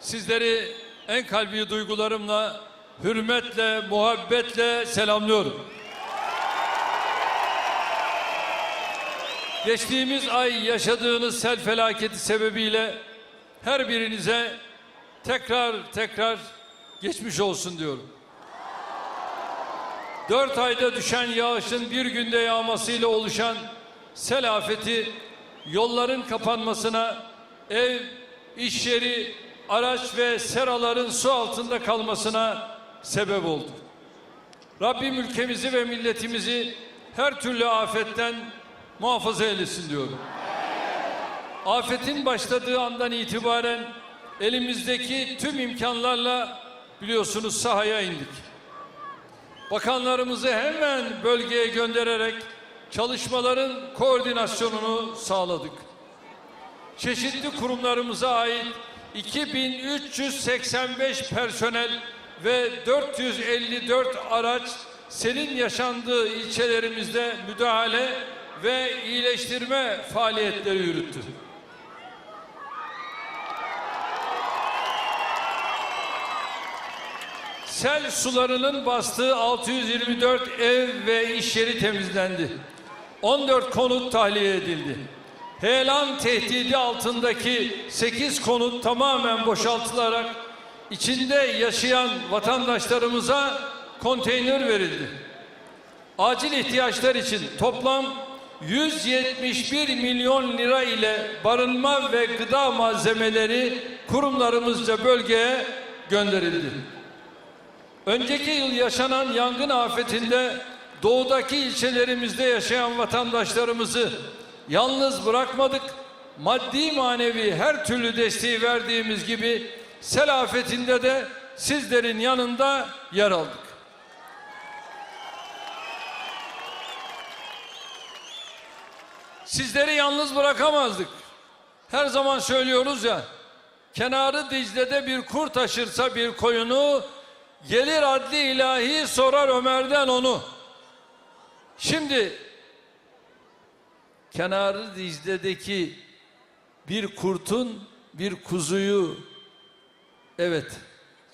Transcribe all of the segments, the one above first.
Sizleri en kalbi duygularımla, hürmetle, muhabbetle selamlıyorum. Geçtiğimiz ay yaşadığınız sel felaketi sebebiyle her birinize tekrar tekrar geçmiş olsun diyorum. Dört ayda düşen yağışın bir günde yağmasıyla oluşan sel afeti yolların kapanmasına, ev, iş yeri, araç ve seraların su altında kalmasına sebep oldu. Rabbim ülkemizi ve milletimizi her türlü afetten muhafaza eylesin diyorum. Afetin başladığı andan itibaren elimizdeki tüm imkanlarla biliyorsunuz sahaya indik. Bakanlarımızı hemen bölgeye göndererek çalışmaların koordinasyonunu sağladık. Çeşitli kurumlarımıza ait 2385 personel ve 454 araç senin yaşandığı ilçelerimizde müdahale ve iyileştirme faaliyetleri yürüttü. Sel sularının bastığı 624 ev ve iş yeri temizlendi. 14 konut tahliye edildi. Heyelan tehdidi altındaki 8 konut tamamen boşaltılarak içinde yaşayan vatandaşlarımıza konteyner verildi. Acil ihtiyaçlar için toplam 171 milyon lira ile barınma ve gıda malzemeleri kurumlarımızca bölgeye gönderildi. Önceki yıl yaşanan yangın afetinde doğudaki ilçelerimizde yaşayan vatandaşlarımızı yalnız bırakmadık. Maddi manevi her türlü desteği verdiğimiz gibi sel afetinde de sizlerin yanında yer aldık. Sizleri yalnız bırakamazdık. Her zaman söylüyoruz ya, kenarı Dicle'de bir kur taşırsa bir koyunu, gelir adli ilahi sorar Ömer'den onu. Şimdi kenarı Dicle'deki bir kurtun bir kuzuyu evet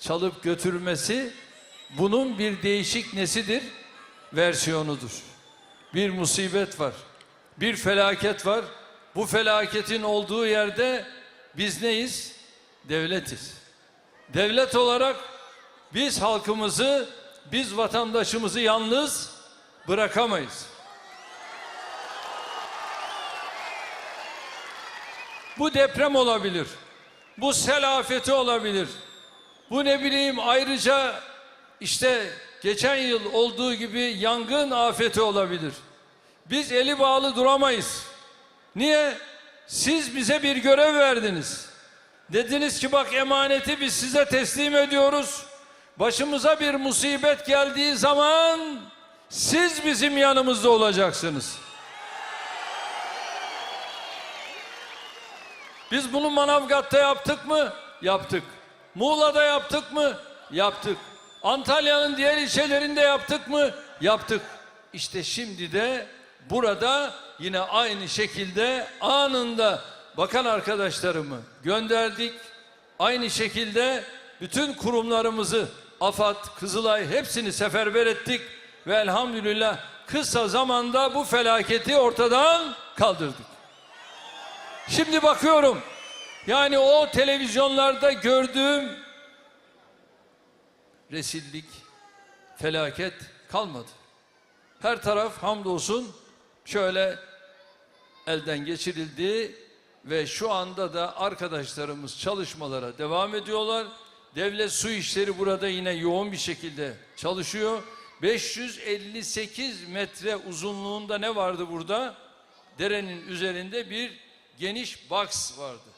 çalıp götürmesi bunun bir değişik nesidir? Versiyonudur. Bir musibet var. Bir felaket var. Bu felaketin olduğu yerde biz neyiz? Devletiz. Devlet olarak biz halkımızı, biz vatandaşımızı yalnız bırakamayız. Bu deprem olabilir. Bu sel afeti olabilir. Bu ne bileyim ayrıca işte geçen yıl olduğu gibi yangın afeti olabilir. Biz eli bağlı duramayız. Niye? Siz bize bir görev verdiniz. Dediniz ki bak emaneti biz size teslim ediyoruz. Başımıza bir musibet geldiği zaman siz bizim yanımızda olacaksınız. Biz bunu Manavgat'ta yaptık mı? Yaptık. Muğla'da yaptık mı? Yaptık. Antalya'nın diğer ilçelerinde yaptık mı? Yaptık. İşte şimdi de burada yine aynı şekilde anında bakan arkadaşlarımı gönderdik. Aynı şekilde bütün kurumlarımızı AFAD, Kızılay hepsini seferber ettik ve elhamdülillah kısa zamanda bu felaketi ortadan kaldırdık. Şimdi bakıyorum. Yani o televizyonlarda gördüğüm resillik, felaket kalmadı. Her taraf hamdolsun şöyle elden geçirildi ve şu anda da arkadaşlarımız çalışmalara devam ediyorlar. Devlet Su İşleri burada yine yoğun bir şekilde çalışıyor. 558 metre uzunluğunda ne vardı burada? Derenin üzerinde bir geniş box vardı.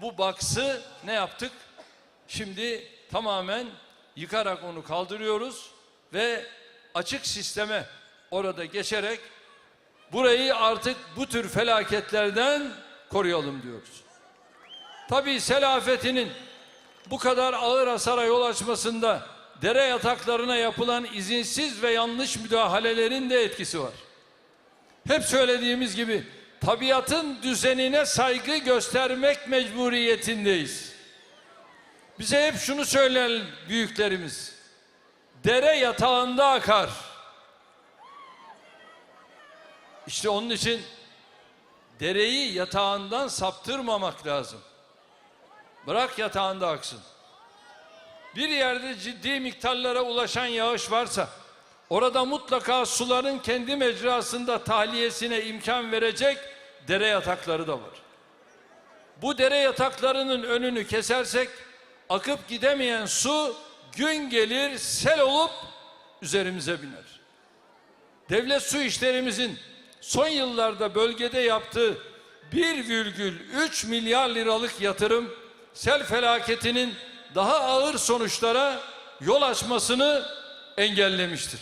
Bu box'ı ne yaptık? Şimdi tamamen yıkarak onu kaldırıyoruz ve açık sisteme orada geçerek burayı artık bu tür felaketlerden koruyalım diyoruz. Tabii sel afetinin bu kadar ağır hasara yol açmasında dere yataklarına yapılan izinsiz ve yanlış müdahalelerin de etkisi var. Hep söylediğimiz gibi tabiatın düzenine saygı göstermek mecburiyetindeyiz. Bize hep şunu söyler büyüklerimiz. Dere yatağında akar. İşte onun için dereyi yatağından saptırmamak lazım. Bırak yatağında aksın. Bir yerde ciddi miktarlara ulaşan yağış varsa orada mutlaka suların kendi mecrasında tahliyesine imkan verecek dere yatakları da var. Bu dere yataklarının önünü kesersek akıp gidemeyen su gün gelir sel olup üzerimize biner. Devlet su işlerimizin son yıllarda bölgede yaptığı 1,3 milyar liralık yatırım sel felaketinin daha ağır sonuçlara yol açmasını engellemiştir.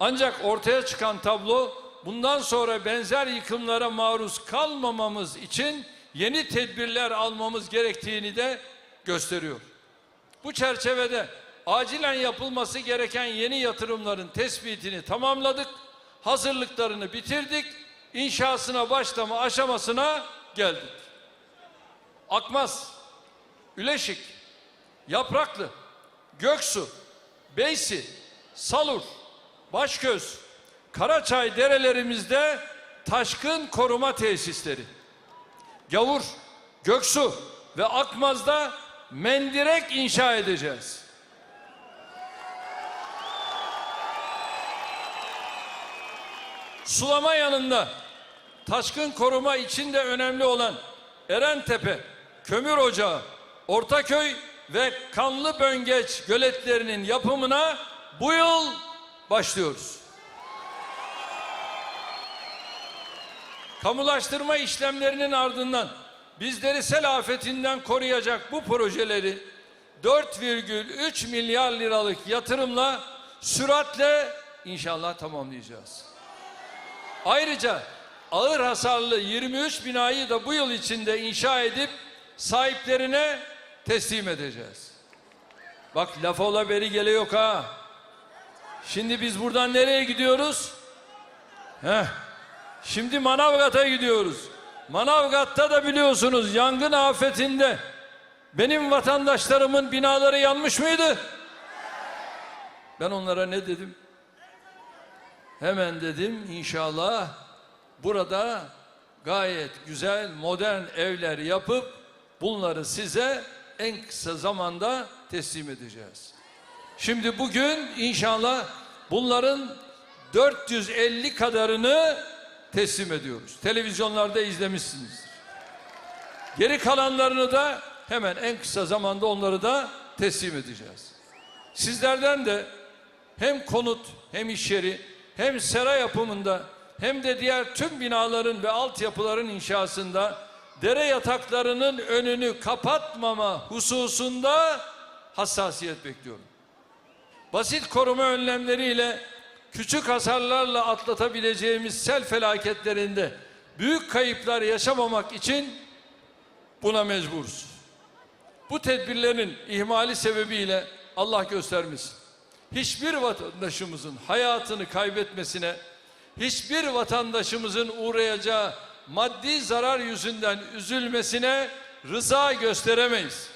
Ancak ortaya çıkan tablo bundan sonra benzer yıkımlara maruz kalmamamız için yeni tedbirler almamız gerektiğini de gösteriyor. Bu çerçevede acilen yapılması gereken yeni yatırımların tespitini tamamladık, hazırlıklarını bitirdik, inşasına başlama aşamasına geldik. Akmaz, Üleşik, Yapraklı, Göksu, Beysi, Salur, Başköz, Karaçay derelerimizde taşkın koruma tesisleri. Gavur, Göksu ve Akmaz'da mendirek inşa edeceğiz. Sulama yanında taşkın koruma için de önemli olan Erentepe, Kömür Ocağı, Ortaköy ve Kanlı Böngeç göletlerinin yapımına bu yıl başlıyoruz. Kamulaştırma işlemlerinin ardından bizleri sel afetinden koruyacak bu projeleri 4,3 milyar liralık yatırımla süratle inşallah tamamlayacağız. Ayrıca ağır hasarlı 23 binayı da bu yıl içinde inşa edip sahiplerine teslim edeceğiz. Bak laf ola beri gele yok ha. Şimdi biz buradan nereye gidiyoruz? Heh. Şimdi Manavgat'a gidiyoruz. Manavgat'ta da biliyorsunuz yangın afetinde benim vatandaşlarımın binaları yanmış mıydı? Ben onlara ne dedim? Hemen dedim inşallah burada gayet güzel modern evler yapıp bunları size en kısa zamanda teslim edeceğiz. Şimdi bugün inşallah bunların 450 kadarını teslim ediyoruz. Televizyonlarda izlemişsinizdir. Geri kalanlarını da hemen en kısa zamanda onları da teslim edeceğiz. Sizlerden de hem konut hem iş yeri hem sera yapımında hem de diğer tüm binaların ve altyapıların inşasında dere yataklarının önünü kapatmama hususunda hassasiyet bekliyorum. Basit koruma önlemleriyle küçük hasarlarla atlatabileceğimiz sel felaketlerinde büyük kayıplar yaşamamak için buna mecburuz. Bu tedbirlerin ihmali sebebiyle Allah göstermesin. Hiçbir vatandaşımızın hayatını kaybetmesine, hiçbir vatandaşımızın uğrayacağı maddi zarar yüzünden üzülmesine rıza gösteremeyiz.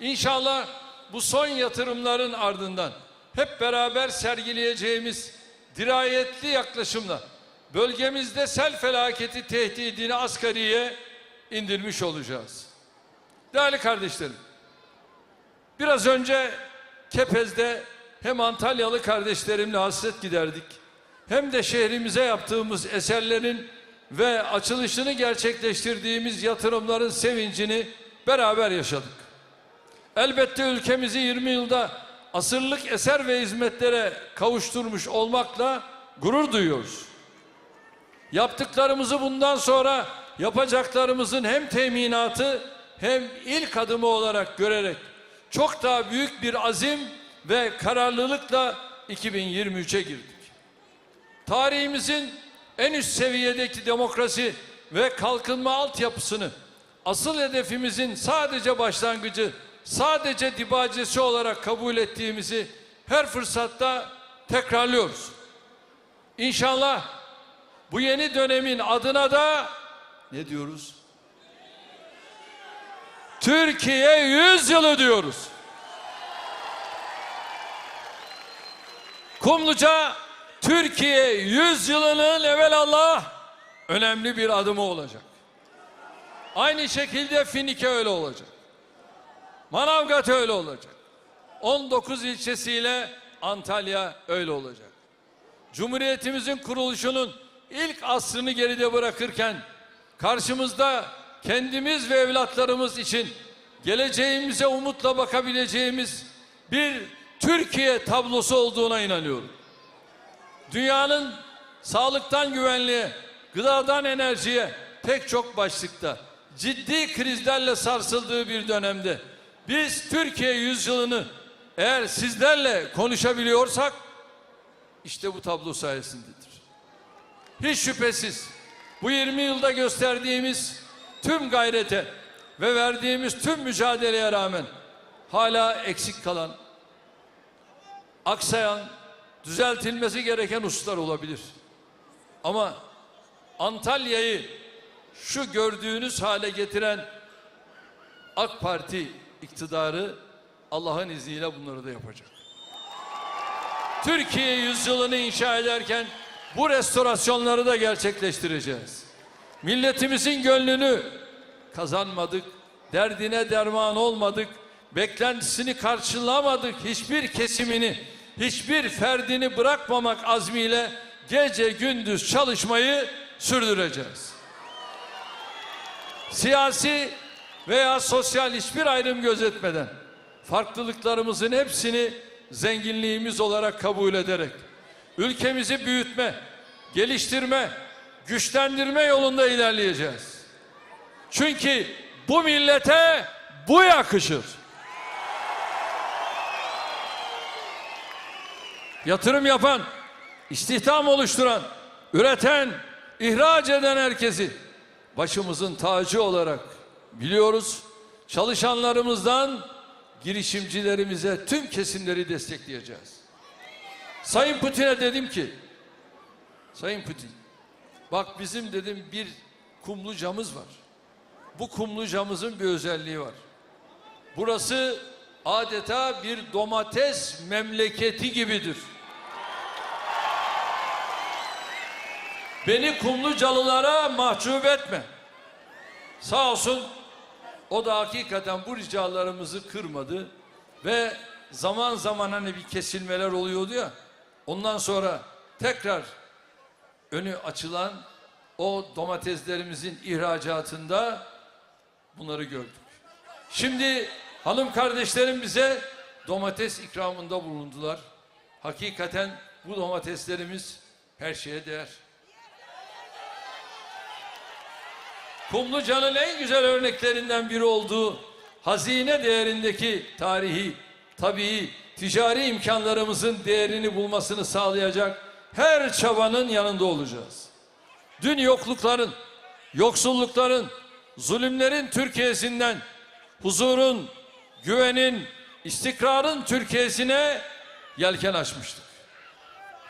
İnşallah bu son yatırımların ardından hep beraber sergileyeceğimiz dirayetli yaklaşımla bölgemizde sel felaketi tehdidini asgariye indirmiş olacağız. Değerli kardeşlerim, biraz önce Kepez'de hem Antalyalı kardeşlerimle hasret giderdik, hem de şehrimize yaptığımız eserlerin ve açılışını gerçekleştirdiğimiz yatırımların sevincini beraber yaşadık. Elbette ülkemizi 20 yılda asırlık eser ve hizmetlere kavuşturmuş olmakla gurur duyuyoruz. Yaptıklarımızı bundan sonra yapacaklarımızın hem teminatı hem ilk adımı olarak görerek çok daha büyük bir azim ve kararlılıkla 2023'e girdik. Tarihimizin en üst seviyedeki demokrasi ve kalkınma altyapısını asıl hedefimizin sadece başlangıcı, sadece dibacesi olarak kabul ettiğimizi her fırsatta tekrarlıyoruz. İnşallah bu yeni dönemin adına da ne diyoruz? Türkiye yüzyılı diyoruz. Kumluca Türkiye yüzyılının evvelallah önemli bir adımı olacak. Aynı şekilde Finike öyle olacak. Manavgat öyle olacak. 19 ilçesiyle Antalya öyle olacak. Cumhuriyetimizin kuruluşunun ilk asrını geride bırakırken karşımızda kendimiz ve evlatlarımız için geleceğimize umutla bakabileceğimiz bir Türkiye tablosu olduğuna inanıyorum. Dünyanın sağlıktan güvenliğe, gıdadan enerjiye pek çok başlıkta ciddi krizlerle sarsıldığı bir dönemde biz Türkiye yüzyılını eğer sizlerle konuşabiliyorsak işte bu tablo sayesindedir. Hiç şüphesiz bu 20 yılda gösterdiğimiz tüm gayrete ve verdiğimiz tüm mücadeleye rağmen hala eksik kalan, aksayan, düzeltilmesi gereken hususlar olabilir. Ama Antalya'yı şu gördüğünüz hale getiren AK Parti iktidarı Allah'ın izniyle bunları da yapacak. Türkiye yüzyılını inşa ederken bu restorasyonları da gerçekleştireceğiz. Milletimizin gönlünü kazanmadık, derdine derman olmadık, beklentisini karşılamadık, hiçbir kesimini, hiçbir ferdini bırakmamak azmiyle gece gündüz çalışmayı sürdüreceğiz. Siyasi veya sosyal hiçbir ayrım gözetmeden farklılıklarımızın hepsini zenginliğimiz olarak kabul ederek ülkemizi büyütme, geliştirme, güçlendirme yolunda ilerleyeceğiz. Çünkü bu millete bu yakışır. Yatırım yapan, istihdam oluşturan, üreten, ihraç eden herkesi başımızın tacı olarak biliyoruz. Çalışanlarımızdan girişimcilerimize tüm kesimleri destekleyeceğiz. Sayın Putin'e dedim ki, Sayın Putin, bak bizim dedim bir kumlu camız var. Bu kumlu camızın bir özelliği var. Burası adeta bir domates memleketi gibidir. Beni kumlucalılara mahcup etme. Sağ olsun o da hakikaten bu ricalarımızı kırmadı ve zaman zaman hani bir kesilmeler oluyordu ya. Ondan sonra tekrar önü açılan o domateslerimizin ihracatında bunları gördük. Şimdi hanım kardeşlerim bize domates ikramında bulundular. Hakikaten bu domateslerimiz her şeye değer. Kumluca'nın en güzel örneklerinden biri olduğu hazine değerindeki tarihi, tabii, ticari imkanlarımızın değerini bulmasını sağlayacak her çabanın yanında olacağız. Dün yoklukların, yoksullukların, zulümlerin Türkiye'sinden huzurun, güvenin, istikrarın Türkiye'sine yelken açmıştık.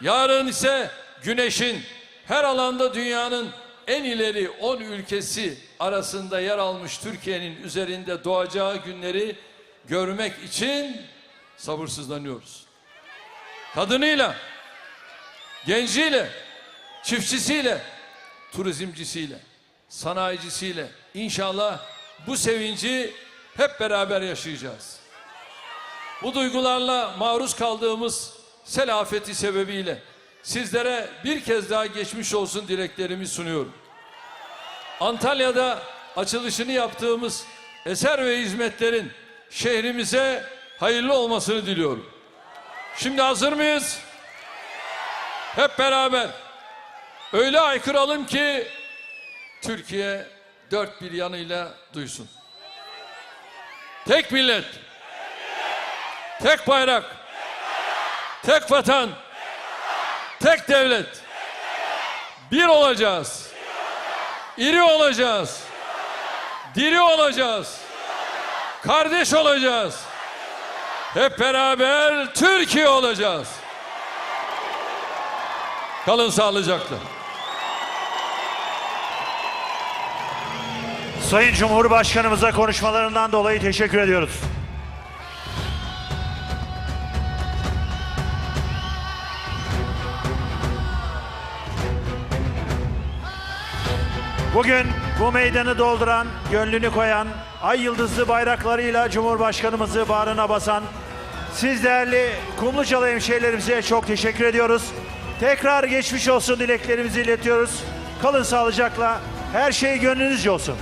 Yarın ise güneşin her alanda dünyanın en ileri 10 ülkesi arasında yer almış Türkiye'nin üzerinde doğacağı günleri görmek için sabırsızlanıyoruz. Kadınıyla, genciyle, çiftçisiyle, turizmcisiyle, sanayicisiyle inşallah bu sevinci hep beraber yaşayacağız. Bu duygularla maruz kaldığımız sel afeti sebebiyle sizlere bir kez daha geçmiş olsun dileklerimi sunuyorum. Antalya'da açılışını yaptığımız eser ve hizmetlerin şehrimize hayırlı olmasını diliyorum. Şimdi hazır mıyız? Hep beraber öyle aykıralım ki Türkiye dört bir yanıyla duysun. Tek millet, tek bayrak, tek vatan, tek devlet. Bir olacağız. İri olacağız. Diri olacağız. Kardeş olacağız. Hep beraber Türkiye olacağız. Kalın sağlıcakla. Sayın Cumhurbaşkanımıza konuşmalarından dolayı teşekkür ediyoruz. Bugün bu meydanı dolduran, gönlünü koyan, ay yıldızlı bayraklarıyla Cumhurbaşkanımızı bağrına basan siz değerli Kumlucalı hemşehrilerimize çok teşekkür ediyoruz. Tekrar geçmiş olsun dileklerimizi iletiyoruz. Kalın sağlıcakla, her şey gönlünüzce olsun.